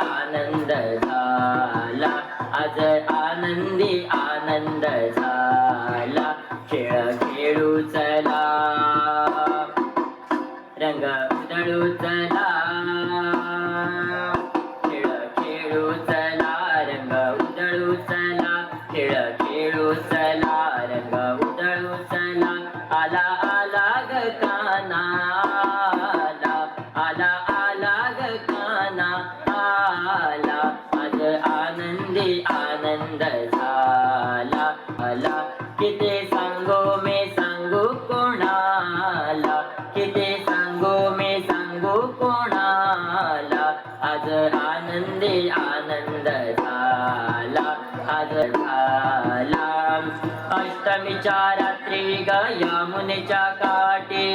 आनंद झाला. आज आनंदी आनंद झाला. खेळ खेळू चला. रंग उधळू चला. खेळ खेळू चला. रंग उधळू चला. खेळ खेळू चला. रंग उधळू चला. आला आला ग काना आला आला आला ग काना. झाला. आज आनंदी आनंद झाला. आला. किती सांगू मी सांगू कोणाला? किती सांगू मी सांगू कोणाला? आज आनंदी आनंद झाला. आज झाला. अष्टमीच्या रात्री गया यमुनेच्या काटे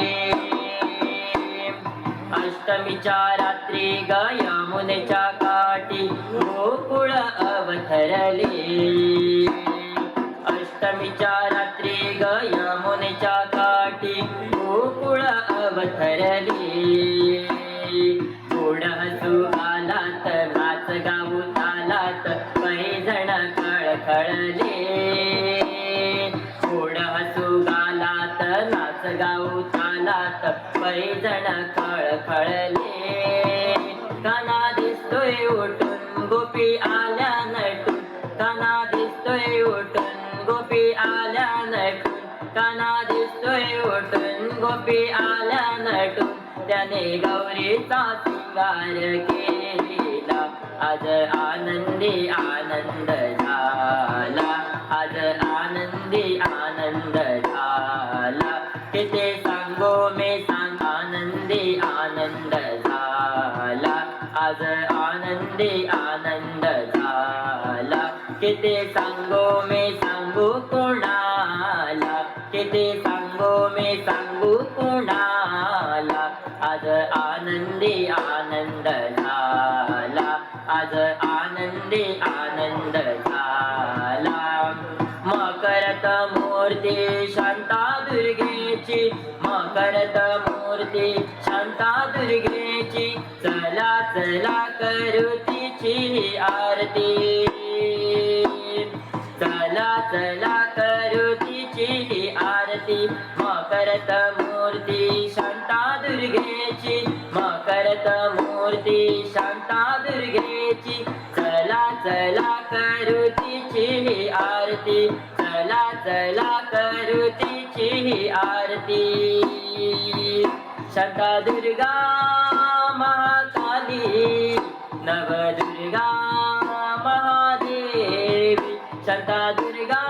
अष्टमीच्या ग यमुनेच्या काठी गोकुळ अवतरले अष्टमीच्या रात्री ग यमुनेच्या काठी गोकुळ अवतरले गोड हसू आलात नाच गाऊ आलात काही जण खळखळले. गोड हसू गालात नाच गाऊ आलात काही जण खळखळले. गोपी आला नटून त्याने गौरीचा सिंगार केला. आज आनंदी आनंद झाला. आज आनंदी आनंद झाला. किती सांगो मी सांग. आनंदी आनंद झाला. आज आनंदी आनंद झाला. किती सांगो मी सांगू कोणाला? किती आनंदी आनंद झाला. आज आनंदी आनंद झाला. मकरत मूर्ती शांता दुर्गेची मकरत मूर्ती शांता दुर्गेची. चला चला करू तिची आरती. चला चला करू तिची आरती. मकरत मूर्ती शांता दुर्गेची चला चला करू तिची आरती. चला चला करू तिची आरती. शांता दुर्गा महाकाली. नवदुर्गा महादेवी. शांता दुर्गा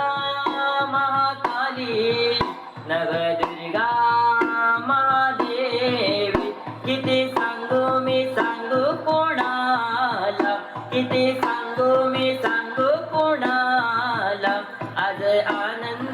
महाकाली. नव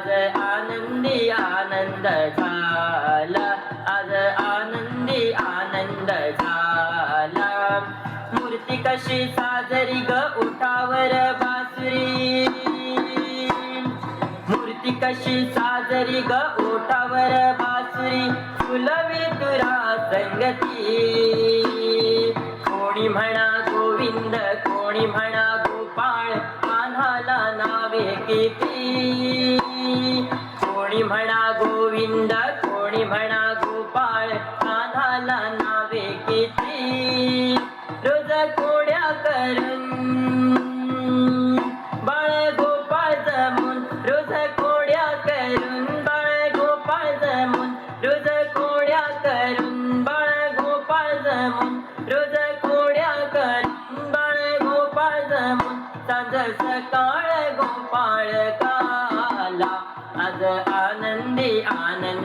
आज आनंदी आनंद झाला. आज आनंदी आनंद झाला. मूर्ती कशी साजरी ग उठावर बासुरी. मूर्ती कशी साजरी ग ओटावर बासुरी. फुलवी तुरा संगती. कोणी म्हणा गोविंद कोणी म्हणा किती कोणी म्हणा गोविंद कोणी म्हणा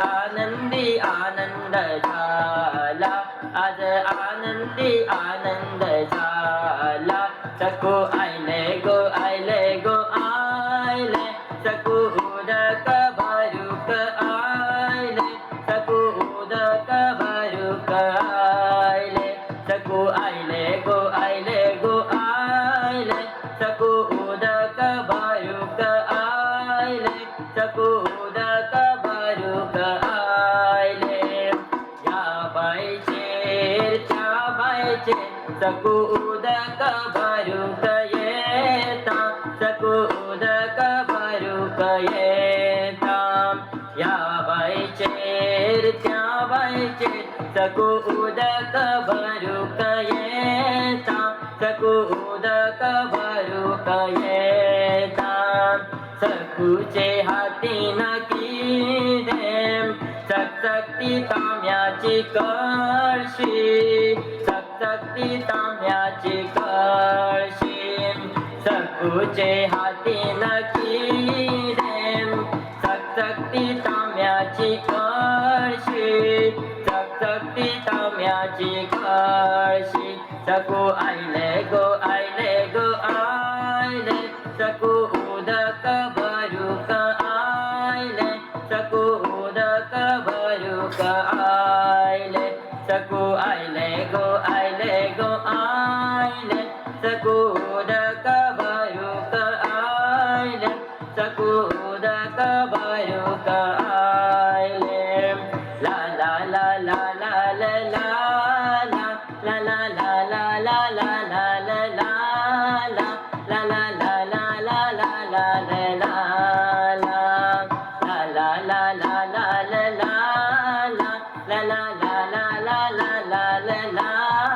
आनंदी आनंद झाला. आज आनंदी आनंद झाला. चको आई बाईचेर सकू उदक भरूक येता सकू उदक भरूक येता या बाईचेर त्या बाईचेर सकू उदक भरूक येता सकू उदक भरूक येता सकूचे हातीन किदेम सकसक्ती सकसक्ती तांब्याची कळशी. सकूचे नकी देम सकसक्ती तांब्याची कळशी. सकसक्ती तांब्याची कळशी. सकू आयले गो 啦啦。